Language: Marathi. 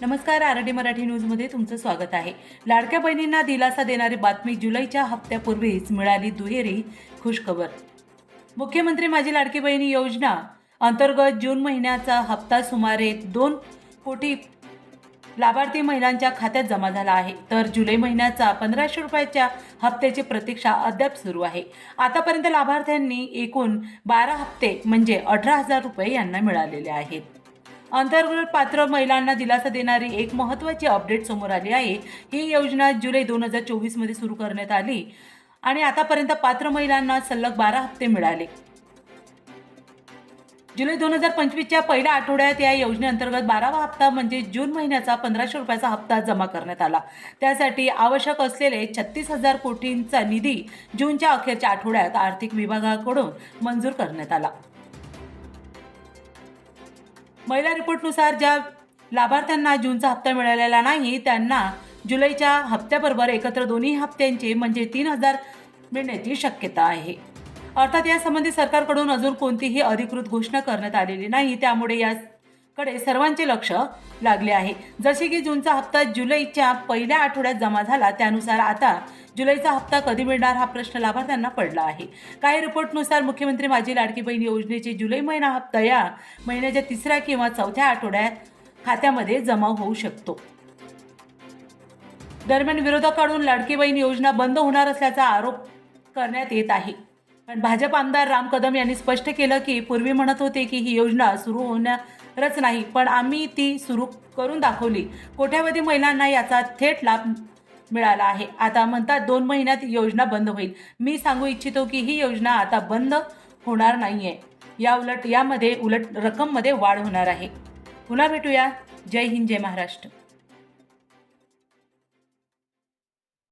नमस्कार आर डी मराठी न्यूजमध्ये तुमचं स्वागत आहे. लाडक्या बहिणींना दिलासा देणारी बातमी जुलैच्या हप्त्यापूर्वीच मिळाली दुहेरी खुशखबर. मुख्यमंत्री माझी लाडकी बहिणी योजना अंतर्गत जून महिन्याचा हप्ता सुमारे दोन कोटी लाभार्थी महिलांच्या खात्यात जमा झाला आहे. तर जुलै महिन्याचा पंधराशे रुपयाच्या हप्त्याची प्रतीक्षा अद्याप सुरू आहे. आतापर्यंत लाभार्थ्यांनी एकूण बारा हप्ते म्हणजे अठरा हजार रुपये यांना मिळालेले आहेत. अंतर्गत पात्र महिलांना दिलासा देणारी एक महत्त्वाची अपडेट समोर आली आहे. ही योजना जुलै दोन हजार चोवीसमध्ये सुरू करण्यात आली आणि आतापर्यंत पात्र महिलांना सलग बारा हप्ते मिळाले. जुलै दोन हजार पंचवीसच्या पहिल्या आठवड्यात या योजनेअंतर्गत बारावा हप्ता म्हणजे जून महिन्याचा पंधराशे रुपयाचा हप्ता जमा करण्यात आला. त्यासाठी आवश्यक असलेले छत्तीस हजार कोटींचा निधी जूनच्या अखेरच्या आठवड्यात आर्थिक विभागाकडून मंजूर करण्यात आला. महिला रिपोर्टनुसार ज्या लाभार्थ्यांना जूनचा हप्ता मिळालेला नाही त्यांना जुलैच्या हप्त्याबरोबर एकत्र दोन्ही हप्त्यांचे म्हणजे तीन हजार मिळण्याची शक्यता आहे. अर्थात यासंबंधी सरकारकडून अजून कोणतीही अधिकृत घोषणा करण्यात आलेली नाही त्यामुळे या कडे सर्वांचे लक्ष लागले आहे. जसे की जूनचा हप्ता जुलैच्या पहिल्या आठवड्यात जमा झाला त्यानुसार आता जुलैचा हप्ता कधी मिळणार हा प्रश्न लाभार्थ्यांना पडला आहे. काही रिपोर्टनुसार मुख्यमंत्री माझी लाडकी बहीण योजनेचे जुलै महिना हप्ता या महिन्याच्या तिसऱ्या किंवा चौथ्या आठवड्यात खात्यामध्ये जमा होऊ शकतो. दरम्यान विरोधकाकडून लाडकी बहीण योजना बंद होणार असल्याचा आरोप करण्यात येत आहे. पण भाजप आमदार राम कदम यांनी स्पष्ट केलं की पूर्वी म्हणत होते की ही योजना सुरू होण्या खरंच नाही पण आम्ही ती सुरू करून दाखवली. कोट्यावधी महिलांना याचा थेट लाभ मिळाला आहे. आता म्हणतात दोन महिन्यात योजना बंद होईल. मी सांगू इच्छितो की ही योजना आता बंद होणार नाही आहे या उलट यामध्ये उलट रक्कममध्ये वाढ होणार आहे. पुन्हा भेटूया. जय हिंद जय महाराष्ट्र.